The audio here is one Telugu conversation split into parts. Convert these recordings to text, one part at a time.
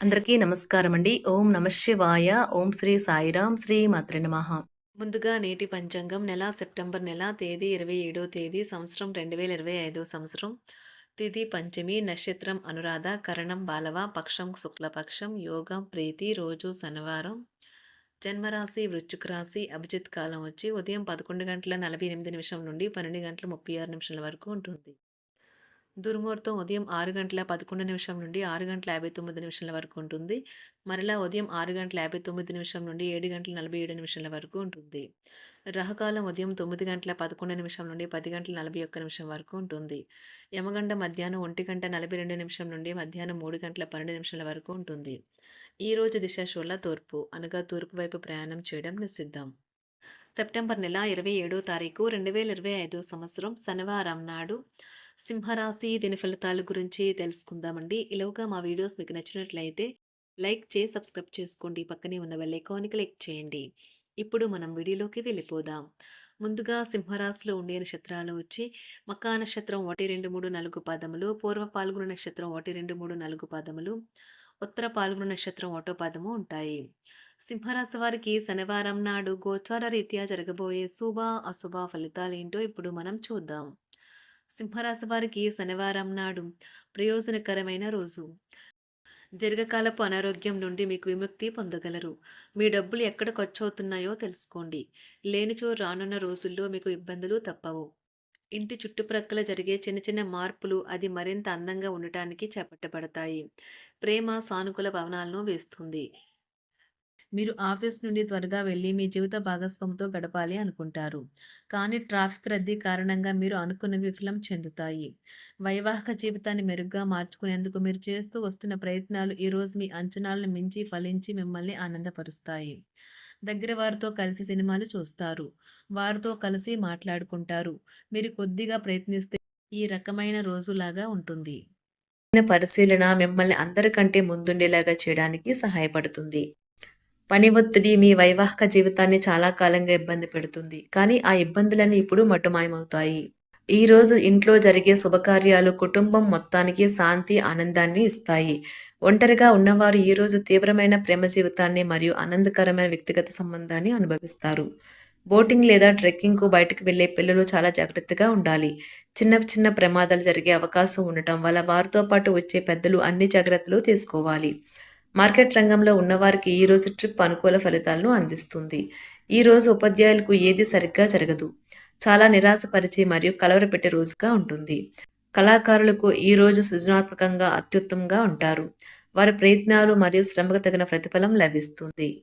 అందరికీ నమస్కారం అండి. ఓం నమ శివాయ. ఓం శ్రీ సాయిరాం శ్రీ మాత్రి నమః. ముందుగా నేటి పంచాంగం నెల సెప్టెంబర్ నెల తేదీ ఇరవై ఏడో తేదీ సంవత్సరం రెండు వేల ఇరవై ఐదో సంవత్సరం. తిథి పంచమి నక్షత్రం అనురాధ కరణం బాలవ పక్షం శుక్లపక్షం యోగం ప్రీతి రోజు శనివారం. జన్మరాశి వృశ్చిక రాశి అభిజిత్ కాలం వచ్చి ఉదయం పదకొండు గంటల నలభై ఎనిమిది నిమిషం నుండి పన్నెండు గంటల ముప్పై ఆరు నిమిషాల వరకు ఉంటుంది. దుర్ముహూర్తం ఉదయం ఆరు గంటల పదకొండు నిమిషం నుండి ఆరు గంటల యాభై తొమ్మిది నిమిషాల వరకు ఉంటుంది. మరలా ఉదయం ఆరు గంటల యాభై తొమ్మిది నిమిషం నుండి ఏడు గంటల నలభై ఏడు నిమిషాల వరకు ఉంటుంది. రహకాలం ఉదయం తొమ్మిది గంటల పదకొండు నిమిషం నుండి పది గంటల నలభై ఒక్క నిమిషం వరకు ఉంటుంది. యమగండ మధ్యాహ్నం ఒంటి గంట నలభై రెండు నిమిషం నుండి మధ్యాహ్నం మూడు గంటల పన్నెండు నిమిషాల వరకు ఉంటుంది. ఈ రోజు దిశ షోల తూర్పు అనగా తూర్పు వైపు ప్రయాణం చేయడం నిషిద్ధం. సెప్టెంబర్ నెల ఇరవై ఏడో తారీఖు రెండు వేల ఇరవై ఐదో సంవత్సరం శనివారం నాడు సింహరాశి దీని ఫలితాల గురించి తెలుసుకుందామండి. ఇలాగా మా వీడియోస్ మీకు నచ్చినట్లయితే లైక్ చేసి సబ్స్క్రైబ్ చేసుకోండి. పక్కనే ఉన్న బెల్ ఐకాన్కి క్లిక్ చేయండి. ఇప్పుడు మనం వీడియోలోకి వెళ్ళిపోదాం. ముందుగా సింహరాశిలో ఉండే నక్షత్రాలు వచ్చి మకా నక్షత్రం ఒకటి రెండు మూడు నాలుగు పాదములు పూర్వ పాల్గొన నక్షత్రం ఒకటి రెండు మూడు నాలుగు పాదములు ఉత్తర పాల్గొన నక్షత్రం ఒకటో పాదము ఉంటాయి. సింహరాశి వారికి శనివారం నాడు గోచార రీత్యా జరగబోయే శుభ అశుభ ఫలితాలేంటో ఇప్పుడు మనం చూద్దాం. సింహరాశి వారికి శనివారం నాడు ప్రయోజనకరమైన రోజు. దీర్ఘకాలపు అనారోగ్యం నుండి మీకు విముక్తి పొందగలరు. మీ డబ్బులు ఎక్కడ ఖర్చు అవుతున్నాయో తెలుసుకోండి. లేనిచో రానున్న రోజుల్లో మీకు ఇబ్బందులు తప్పవు. ఇంటి చుట్టుప్రక్కల జరిగే చిన్న చిన్న మార్పులు అది మరింత అందంగా ఉండటానికి చేపట్టబడతాయి. ప్రేమ సానుకూల భవనాలను వేస్తుంది. మీరు ఆఫీస్ నుండి త్వరగా వెళ్ళి మీ జీవిత భాగస్వామితో గడపాలి అనుకుంటారు. కానీ ట్రాఫిక్ రద్దీ కారణంగా మీరు అనుకున్నవి విఫలం చెందుతాయి. వైవాహిక జీవితాన్ని మెరుగ్గా మార్చుకునేందుకు మీరు చేస్తూ వస్తున్న ప్రయత్నాలు ఈరోజు మీ అంచనాలను మించి ఫలించి మిమ్మల్ని ఆనందపరుస్తాయి. దగ్గర వారితో కలిసి సినిమాలు చూస్తారు. వారితో కలిసి మాట్లాడుకుంటారు. మీరు కొద్దిగా ప్రయత్నిస్తే ఈ రకమైన రోజులాగా ఉంటుంది. పరిశీలన మిమ్మల్ని అందరికంటే ముందుండేలాగా చేయడానికి సహాయపడుతుంది. పని ఒత్తిడి మీ వైవాహిక జీవితాన్ని చాలా కాలంగా ఇబ్బంది పెడుతుంది. కానీ ఆ ఇబ్బందులన్నీ ఇప్పుడు మటుమాయమవుతాయి. ఈ రోజు ఇంట్లో జరిగే శుభకార్యాలు కుటుంబం మొత్తానికి శాంతి ఆనందాన్ని ఇస్తాయి. ఒంటరిగా ఉన్నవారు ఈ రోజు తీవ్రమైన ప్రేమ జీవితాన్ని మరియు ఆనందకరమైన వ్యక్తిగత సంబంధాన్ని అనుభవిస్తారు. బోటింగ్ లేదా ట్రెక్కింగ్కు బయటకు వెళ్ళే పిల్లలు చాలా జాగ్రత్తగా ఉండాలి. చిన్న చిన్న ప్రమాదాలు జరిగే అవకాశం ఉండటం వల్ల వారితో పాటు వచ్చే పెద్దలు అన్ని జాగ్రత్తలు తీసుకోవాలి. మార్కెట్ రంగంలో ఉన్నవారికి ఈరోజు ట్రిప్ అనుకూల ఫలితాలను అందిస్తుంది. ఈరోజు ఉపాధ్యాయులకు ఏది సరిగ్గా జరగదు? చాలా నిరాశపరిచి మరియు కలవరపెట్టే రోజుగా ఉంటుంది. కళాకారులకు ఈ రోజు సృజనాత్మకంగా అత్యుత్తంగా ఉంటారు. వారి ప్రయత్నాలు మరియు శ్రమకు తగిన ప్రతిఫలం లభిస్తుంది.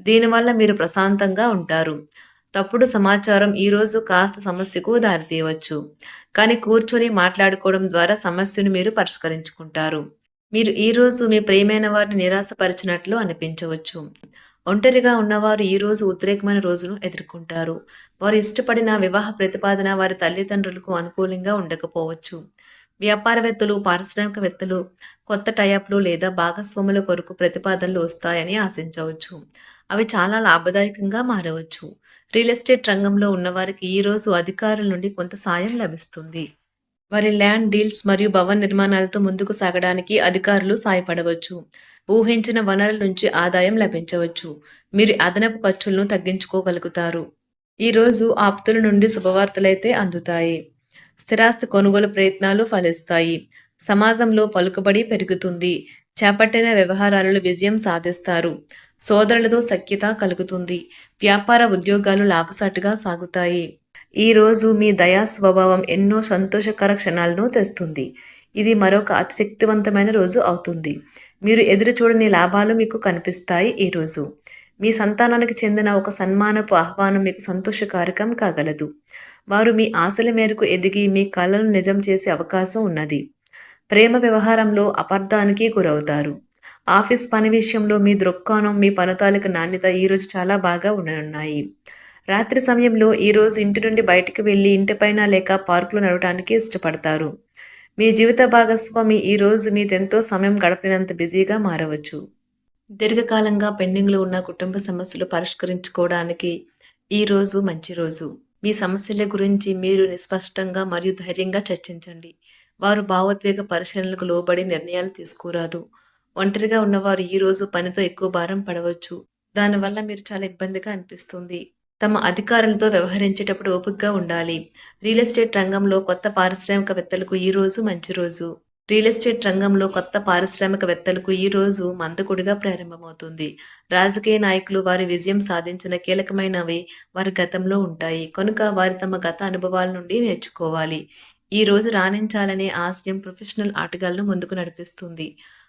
దీనివల్ల మీరు ప్రశాంతంగా ఉంటారు. తప్పుడు సమాచారం ఈరోజు కాస్త సమస్యకు దారితీయవచ్చు. కానీ కూర్చొని మాట్లాడుకోవడం ద్వారా సమస్యను మీరు పరిష్కరించుకుంటారు. మీరు ఈరోజు మీ ప్రియమైన వారిని నిరాశపరిచినట్లు అనిపించవచ్చు. ఒంటరిగా ఉన్నవారు ఈ రోజు ఉద్రేకమైన రోజును ఎదుర్కొంటారు. వారు ఇష్టపడిన వివాహ ప్రతిపాదన వారి తల్లిదండ్రులకు అనుకూలంగా ఉండకపోవచ్చు. వ్యాపారవేత్తలు పారిశ్రామికవేత్తలు కొత్త టైప్లు లేదా భాగస్వాముల కొరకు ప్రతిపాదనలు వస్తాయని ఆశించవచ్చు. అవి చాలా లాభదాయకంగా మారవచ్చు. రియల్ ఎస్టేట్ రంగంలో ఉన్నవారికి ఈరోజు అధికారుల నుండి కొంత సాయం లభిస్తుంది. వారి ల్యాండ్ డీల్స్ మరియు భవన నిర్మాణాలతో ముందుకు సాగడానికి అధికారులు సాయపడవచ్చు. ఊహించిన వనరుల నుంచి ఆదాయం లభించవచ్చు. మీరు అదనపు ఖర్చులను తగ్గించుకోగలుగుతారు. ఈరోజు ఆప్తుల నుండి శుభవార్తలైతే అందుతాయి. స్థిరాస్తి కొనుగోలు ప్రయత్నాలు ఫలిస్తాయి. సమాజంలో పలుకుబడి పెరుగుతుంది. చేపట్టిన వ్యవహారాలలో విజయం సాధిస్తారు. సోదరులతో సఖ్యత కలుగుతుంది. వ్యాపార ఉద్యోగాలు లాభసాటిగా సాగుతాయి. ఈ రోజు మీ దయా స్వభావం ఎన్నో సంతోషకర క్షణాలను తెస్తుంది. ఇది మరొక అతిశక్తివంతమైన రోజు అవుతుంది. మీరు ఎదురు చూడని లాభాలు మీకు కనిపిస్తాయి ఈరోజు మీ సంతానానికి చెందిన ఒక సన్మానపు ఆహ్వానం మీకు సంతోషకారకం కాగలదు. వారు మీ ఆశల మేరకు ఎదిగి మీ కళలను నిజం చేసే అవకాశం ఉన్నది. ప్రేమ వ్యవహారంలో అపార్థానికి గురవుతారు. ఆఫీస్ పని విషయంలో మీ దృక్కోణం మీ పనుతాలిక నాణ్యత ఈరోజు చాలా బాగా ఉండనున్నాయి రాత్రి సమయంలో ఈరోజు ఇంటి నుండి బయటకు వెళ్ళి ఇంటిపైన లేక పార్కులో నడవడానికి ఇష్టపడతారు. మీ జీవిత భాగస్వామి ఈరోజు మీదెంతో సమయం గడపినంత బిజీగా మారవచ్చు. దీర్ఘకాలంగా పెండింగ్లో ఉన్న కుటుంబ సమస్యలు పరిష్కరించుకోవడానికి ఈ రోజు మంచి రోజు. మీ సమస్యల గురించి మీరు నిస్పష్టంగా మరియు ధైర్యంగా చర్చించండి. వారు భావోద్వేగ పరిశీలనలకు లోబడి నిర్ణయాలు తీసుకురాదు. ఒంటరిగా ఉన్నవారు ఈ రోజు పనితో ఎక్కువ భారం పడవచ్చు. దానివల్ల మీరు చాలా ఇబ్బందిగా అనిపిస్తుంది. తమ అధికారులతో వ్యవహరించేటప్పుడు ఓపికగా ఉండాలి. రియల్ ఎస్టేట్ రంగంలో కొత్త పారిశ్రామికవేత్తలకు ఈ రోజు మంచి రోజు. రియల్ ఎస్టేట్ రంగంలో కొత్త పారిశ్రామికవేత్తలకు ఈ రోజు మందకుడిగా ప్రారంభమవుతుంది. రాజకీయ నాయకులు వారి విజయం సాధించిన కీలకమైనవి వారి గతంలో ఉంటాయి. కనుక వారి తమ గత అనుభవాల నుండి నేర్చుకోవాలి. ఈ రోజు రాణించాలనే ఆశయం ప్రొఫెషనల్ ఆటగాళ్ళను ముందుకు నడిపిస్తుంది.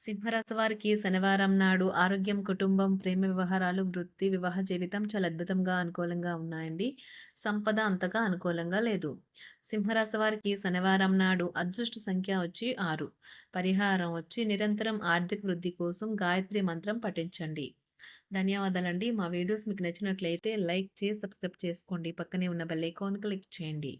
సింహరాశి వారికి శనివారం నాడు ఆరోగ్యం కుటుంబం ప్రేమ వ్యవహారాలు వృత్తి వివాహ జీవితం చాలా అద్భుతంగా అనుకూలంగా ఉన్నాయండి. సంపద అంతగా అనుకూలంగా లేదు. సింహరాశి వారికి శనివారం నాడు అదృష్ట సంఖ్య వచ్చి ఆరు. పరిహారం వచ్చి నిరంతరం ఆర్థిక వృద్ధి కోసం గాయత్రి మంత్రం పఠించండి. ధన్యవాదాలండి. మా వీడియోస్ మీకు నచ్చినట్లయితే లైక్ చేసి సబ్స్క్రైబ్ చేసుకోండి. పక్కనే ఉన్న బెల్ ఐకాన్ క్లిక్ చేయండి.